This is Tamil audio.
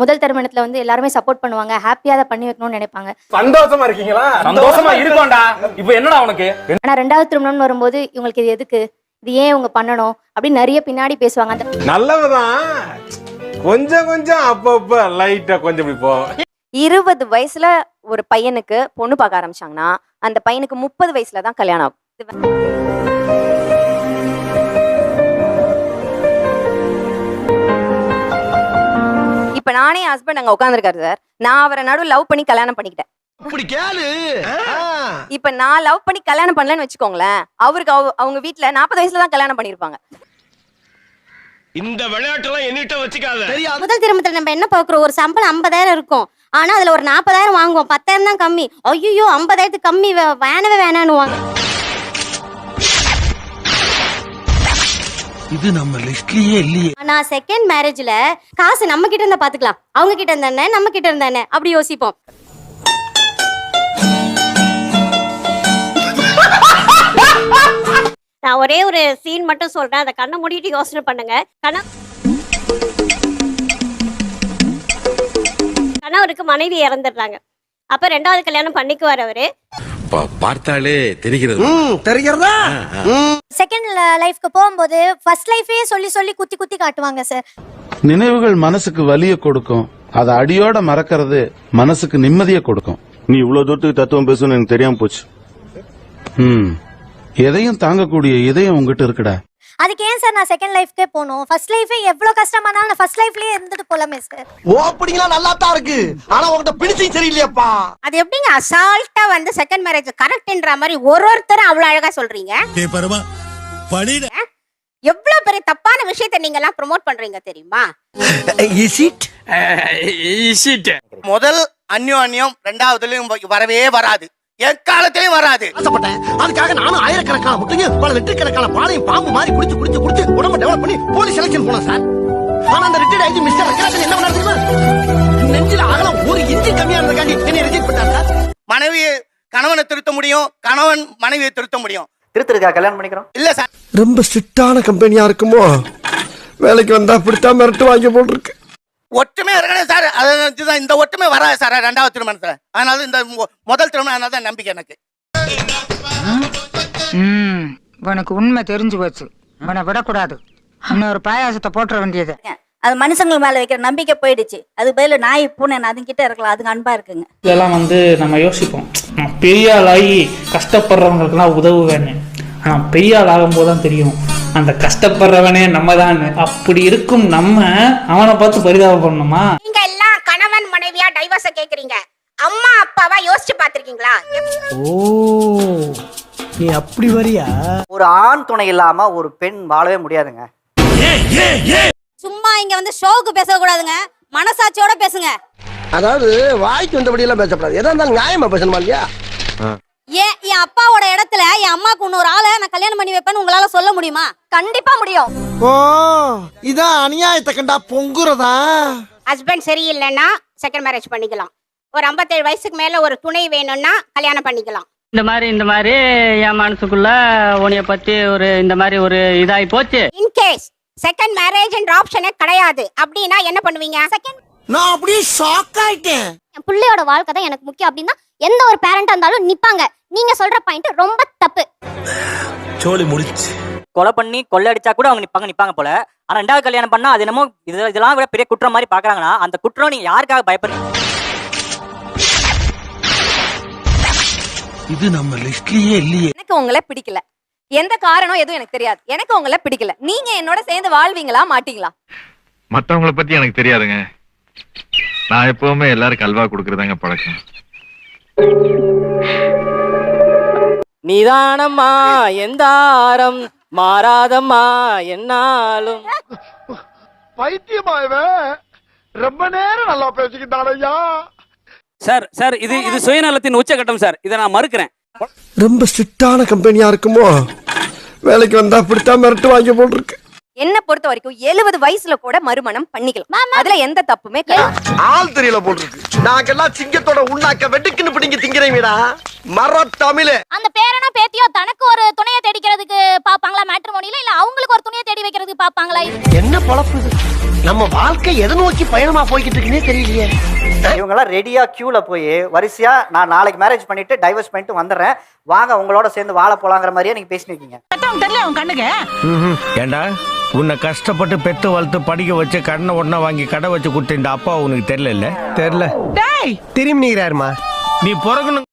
முதல் திருமணத்துல வந்து எல்லாருமே சப்போர்ட் பண்ணுவாங்க ஹாப்பியா அதை பண்ணி வைக்கணும்னு நினைப்பாங்க. சந்தோஷமா இருக்கீங்களா? சந்தோஷமா இருக்கோம்டா. இப்போ என்னடா உனக்கு? ஆனா ரெண்டாவது திருமணம்னு வரும்போது இவங்களுக்கு இது எதுக்கு? இது ஏன் இவங்க பண்ணணும்? அப்படின்னு நிறைய பின்னாடி பேசுவாங்க. அந்த நல்லவதான். கொஞ்சம் கொஞ்சம் அப்பப்ப லைட்டா கொஞ்சம் இப்படி போவோம் இருபது வயசுல ஒரு பையனுக்கு பொண்ணு பார்க்க ஆரம்பிச்சாங்கன்னா அந்த பையனுக்கு முப்பது வயசுல தான் கல்யாணம் ஆகும். நானே ஹஸ்பண்ட் அங்க உட்காந்துருக்காரு சார். நான் அவரை நடுவு லவ் பண்ணி கல்யாணம் பண்ணிக்கிட்டேன். அப்படி கேளு. இப்ப நான் லவ் பண்ணி கல்யாணம் பண்ணலன்னு வச்சுக்கோங்களேன் அவருக்கு அவ- அவங்க வீட்ல நாற்பது வயசுல தான் கல்யாணம் பண்ணிருப்பாங்க. இந்த விளையாட்டெல்லாம் என்னிட்ட வச்சுக்காத. முதல் திருமணத்துல நம்ம என்ன பார்க்குறோம்? ஒரு சம்பளம் ஐம்பதாயிரம் இருக்கும். ஆனா அதுல ஒரு நாற்பதாயிரம் வாங்குவோம். பத்தாயிரம் தான் கம்மி. ஐயோ ஐம்பதாயிரத்துக்கு கம்மி வேணவே வேணான்னுவாங்க. இது நம்ம லிஸ்ட்லயே இல்லையே. ஆனா செகண்ட் மேரேஜ்ல காசு நம்ம கிட்ட இருந்தா பாத்துக்கலாம். அவங்க கிட்ட இருந்தானே நம்ம கிட்ட இருந்தானே அப்படி யோசிப்போம். நான் ஒரே ஒரு சீன் மட்டும் சொல்றேன். அதை கண்ணை மூடிட்டு யோசனை பண்ணுங்க. கண கணவருக்கு மனைவி இறந்துடுறாங்க. அப்ப ரெண்டாவது கல்யாணம் பண்ணிக்குவார் அவரு. பார்த்தாலே தெரிகிறது. தெரிகிறதா? செகண்ட் லைஃப்க்கு போகும்போது ஃபர்ஸ்ட் லைஃபே சொல்லி சொல்லி குத்தி குத்தி காட்டுவாங்க சார் நினைவுகள் மனசுக்கு வலிய கொடுக்கும். அதை அடியோட மறக்கிறது மனசுக்கு நிம்மதியை கொடுக்கும். நீ இவ்வளவு தூரத்துக்கு தத்துவம் பேசணும்னு எனக்கு தெரியாம போச்சு. ம். எதையும் தாங்கக்கூடிய இதயம் உங்ககிட்ட இருக்குடா. அதுக்கு ஏன் சார் நான் செகண்ட் லைஃப்க்கே போகணும்? ஃபர்ஸ்ட் லைஃபே எவ்வளவு கஷ்டமானாலும் நான் ஃபர்ஸ்ட் லைஃப்லயே இருந்துட்டு போலாமே சார். ஓப்பனிங்லாம் நல்லா தான் இருக்கு. ஆனா உன்கிட்ட பிடிச்சும் சரியில்லையாப்பா. அது எப்படிங்க? அசால்ட்டா வந்து செகண்ட் மேரேஜ் கரெக்ட்ன்ற மாதிரி ஒரு ஒருத்தரும் அவ்வளவு அழகா சொல்றீங்க? எவ்வளவு பெரிய தப்பான விஷயத்தை நீங்க எல்லாம் ப்ரோமோட் பண்றீங்க தெரியுமா? இஸ் இட் முதல் அந்யோன்யம் ரெண்டாவதுலயும் வரவே வராது. எக்காலத்திலயும் வராது. ஆசைப்பட்டேன். அதுக்காக நானும் ஆயிரக்கணக்கான முட்டைங்க பல லட்சக்கணக்கான பாலையும் பாம்பு மாதிரி குடிச்சு குடிச்சு குடிச்சு உடம்ப டெவலப் பண்ணி போலீஸ் செலக்ஷன் போனோம் சார் ஆனா அந்த ரிட்டையர்ட் ஆகி மிஸ்டர் ரங்கராஜன் என்ன பண்ணாரு தெரியுமா? நெஞ்சில அகலம் ஒரு இன்ச்சு கம்மியா இருந்தக்காண்டி என்னை ரிஜெக்ட் பண்ணார் சார் மனைவியை கணவனை திருத்த முடியும் கணவன் மனைவியை திருத்த முடியும். திருத்திருக்கா கல்யாணம் பண்ணிக்கிறோம்? இல்ல சார் ரொம்ப ஸ்ட்ரிக்டான கம்பெனியா இருக்குமோ? வேலைக்கு வந்தா அப்படித்தான் மிரட்டு வாங்கி போல் இருக்கு ஒற்றுமை இருக்கணும் சார். அது இதுதான். இந்த ஒற்றுமை வராது சார் ரெண்டாவது திருமணத்துல. அதனால இந்த முதல் திருமணம் அதனால தான் நம்பிக்கை எனக்கு. ம் உனக்கு உண்மை தெரிஞ்சு போச்சு. உன்னை விடக்கூடாது. இன்னொரு பாயாசத்தை போட்டுற வேண்டியது. அது மனுஷங்கள் மேல வைக்கிற நம்பிக்கை போயிடுச்சு. அது பதில நாய் பூனை அதுங்கிட்ட இருக்கலாம். அதுக்கு அன்பா இருக்குங்க. இதெல்லாம் வந்து நம்ம யோசிப்போம். பெரிய ஆளாகி கஷ்டப்படுறவங்களுக்குலாம் உதவுவேன்னு. ஆனால் பெரிய ஆள் ஆகும்போது தான் தெரியும். அந்த கஷ்டப்படுறவனே நம்ம தான் அப்படி இருக்கும் நம்ம அவனை பார்த்து பரிதாபம் பண்ணணுமா நீங்க எல்லாம் கணவன் மனைவியா டைவர்ஸ கேக்குறீங்க. அம்மா அப்பாவா யோசிச்சு பாத்திருக்கீங்களா ஓ நீ அப்படி வரியா? ஒரு ஆண் துணை இல்லாம ஒரு பெண் வாழவே முடியாதுங்க. சும்மா இங்க வந்து ஷோக்கு பேச கூடாதுங்க மனசாட்சியோட பேசுங்க. அதாவது வாய்க்கு வந்தபடி எல்லாம் பேசக்கூடாது எதா இருந்தாலும் நியாயமா பேசணுமா இல்லையா? ஏன் என் அப்பாவோட இடத்துல என் அம்மாக்கு இன்னொரு ஆளை நான் கல்யாணம் பண்ணி வைப்பேன்னு உங்களால சொல்ல முடியுமா? கண்டிப்பா முடியும். ஓ இதான் அநியாயத்தை கண்டா பொங்குறதா? ஹஸ்பண்ட் சரியில்லைன்னா செகண்ட் மேரேஜ் பண்ணிக்கலாம். ஒரு 57 வயசுக்கு மேல ஒரு துணை வேணும்னா கல்யாணம் பண்ணிக்கலாம். இந்த மாதிரி இந்த மாதிரி என் மனசுக்குள்ள உன்னைய பத்தி ஒரு இந்த மாதிரி ஒரு இதாகி போச்சு. இன் கேஸ் செகண்ட் மேரேஜ்ன்ற ஆப்ஷனே கிடையாது அப்படின்னா என்ன பண்ணுவீங்க? செகண்ட் நான் அப்படியே ஷாக் ஆயிட்டேன். என் பிள்ளையோட வாழ்க்கை தான் எனக்கு முக்கியம் அப்படின்னா எந்த ஒரு பேரண்டா இருந்தாலும் நிப்பாங்க. நீங்க சொல்ற பாயிண்ட் ரொம்ப தப்பு. சோலி முடிச்சு. கொலை பண்ணி கொள்ளடிச்சா கூட அவங்க நிப்பாங்க நிப்பாங்க போல. ஆனா ரெண்டாவது கல்யாணம் பண்ணா அது என்னமோ இது இதெல்லாம் விட பெரிய குற்றம் மாதிரி பாக்குறாங்கன்னா அந்த குற்றம் நீங்க யாருக்காக பயப்படுறீங்க இது நம்ம லிஸ்ட்லயே இல்லையே. எனக்கு உங்களை பிடிக்கல. எந்த காரணம் எதுவும் எனக்கு தெரியாது. எனக்கு உங்களை பிடிக்கல. நீங்க என்னோட சேர்ந்து வாழ்வீங்களா மாட்டீங்களா? மத்தவங்கள பத்தி எனக்கு தெரியாதுங்க. நான் எப்பவுமே எல்லாருக்கும் அல்வா கொடுக்கறதாங்க பழக்கம். நிதானம்மா எந்த ஆரம்? மாறாதம்மா என்னாலும். பைத்தியமா இவன் ரொம்ப நேரம் நல்லா பேசிக்கிட்டான் ஐயா சார் சார் இது இது சுயநலத்தின் உச்சகட்டம் சார். இதை நான் மறுக்கிறேன். ரொம்ப ஸ்ட்ரிக்டான கம்பெனியா இருக்குமோ? வேலைக்கு வந்தா அப்படித்தான் மிரட்டு வாங்கி போல் இருக்கு. என்ன பொறுத்த வரைக்கும் எழுபது வயசுல கூட மறுமணம் பண்ணிக்கலாம். அதுல எந்த தப்புமே கிடையாது. ஆள் தெரியல போல் இருக்கு. நாங்கெல்லாம் சிங்கத்தோட உண்ணாக்க வெட்டுக்குன்னு பிடிங்க திங்கிறீங்கடா மர தமிழே அந்த பேரனா பேத்தியோ தனக்கு ஒரு துணையை தேடிக்கிறதுக்கு பாப்பாங்களா மேட்ரிமோனில இல்ல அவங்களுக்கு ஒரு துணையை தேடி வைக்கிறதுக்கு பாப்பாங்களா என்ன பொழப்பு இது? நம்ம வாழ்க்கை எதை நோக்கி பயணமா போய்கிட்டு இருக்குன்னே தெரியலையே. இவங்க எல்லாம் ரெடியா கியூல போய் வரிசையா நான் நாளைக்கு மேரேஜ் பண்ணிட்டு டைவர்ஸ் பண்ணிட்டு வந்துடுறேன். வாங்க உங்களோட சேர்ந்து வாழ போலாங்கிற மாதிரியே நீங்க பேசினிருக்கீங்க. ஏண்டா உன்னை கஷ்டப்பட்டு பெத்து வளர்த்து படிக்க வச்சு கடனை உடனே வாங்கி கடை வச்சு கொடுத்த இந்த அப்பா உனக்கு தெரியல தெரியல. திரும்பி நீ பிறக்கணும்